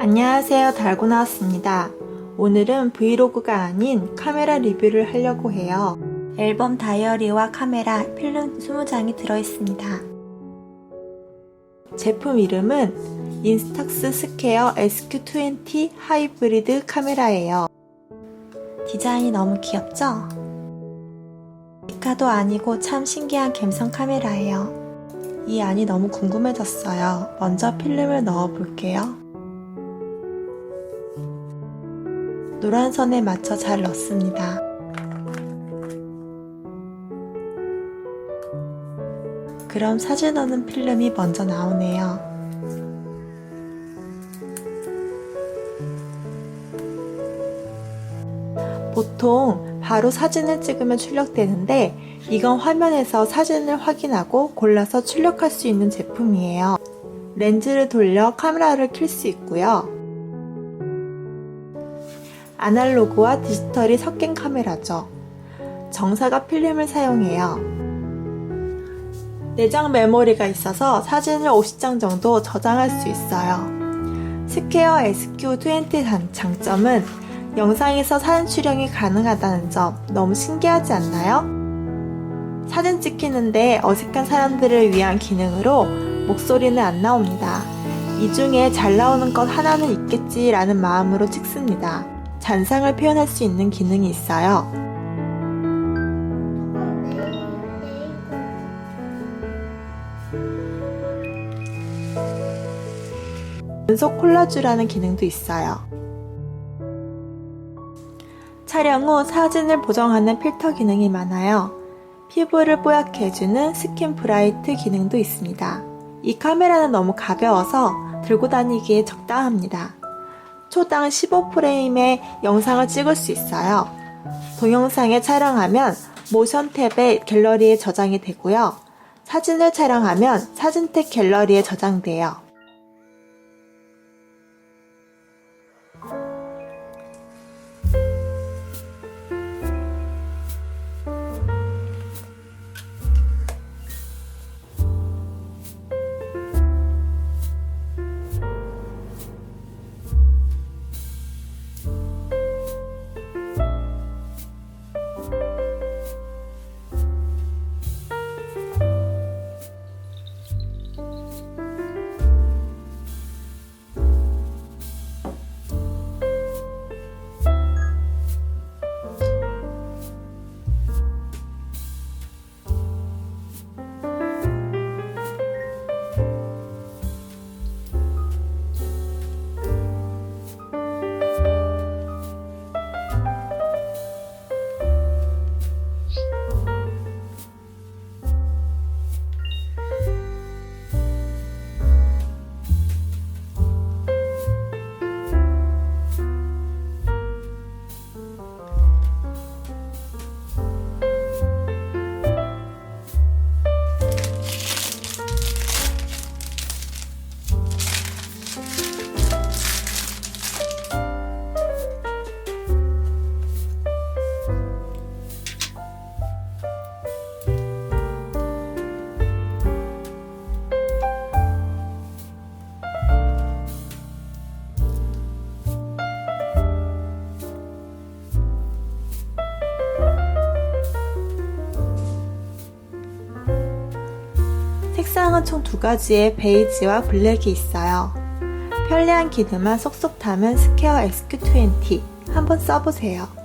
안녕하세요 달고 나왔습니다. 오늘은 브이로그가 아닌 카메라 리뷰를 하려고 해요. 앨범 다이어리와 카메라 필름 20장이 들어있습니다. 제품 이름은 인스탁스 스퀘어 SQ20 하이브리드 카메라예요. 디자인이 너무 귀엽죠? 미카도 아니고 참 신기한 갬성 카메라예요. 이 안이 너무 궁금해졌어요. 먼저 필름을 넣어 볼게요. 노란 선에 맞춰 잘 넣습니다. 그럼 사진 넣는 필름이 먼저 나오네요. 보통 바로 사진을 찍으면 출력되는데 이건 화면에서 사진을 확인하고 골라서 출력할 수 있는 제품이에요. 렌즈를 돌려 카메라를 켤수 있고요. 아날로그와 디지털이 섞인 카메라죠. 정사각 필름을 사용해요. 내장 메모리가 있어서 사진을 50장 정도 저장할 수 있어요. 스퀘어 SQ20 장점은 영상에서 사진 촬영이 가능하다는 점 너무 신기하지 않나요? 사진 찍히는데 어색한 사람들을 위한 기능으로 목소리는 안 나옵니다. 이 중에 잘 나오는 것 하나는 있겠지라는 마음으로 찍습니다. 잔상을 표현할 수 있는 기능이 있어요. 연속 콜라주라는 기능도 있어요. 촬영 후 사진을 보정하는 필터 기능이 많아요. 피부를 뽀얗게 해주는 스킨 브라이트 기능도 있습니다. 이 카메라는 너무 가벼워서 들고 다니기에 적당합니다. 초당 15프레임의 영상을 찍을 수 있어요. 동영상에 촬영하면 모션 탭에 갤러리에 저장이 되고요. 사진을 촬영하면 사진 탭 갤러리에 저장돼요. 색상은 총 두 가지의 베이지와 블랙이 있어요. 편리한 기능만 쏙쏙 담은 스퀘어 SQ20 한번 써보세요.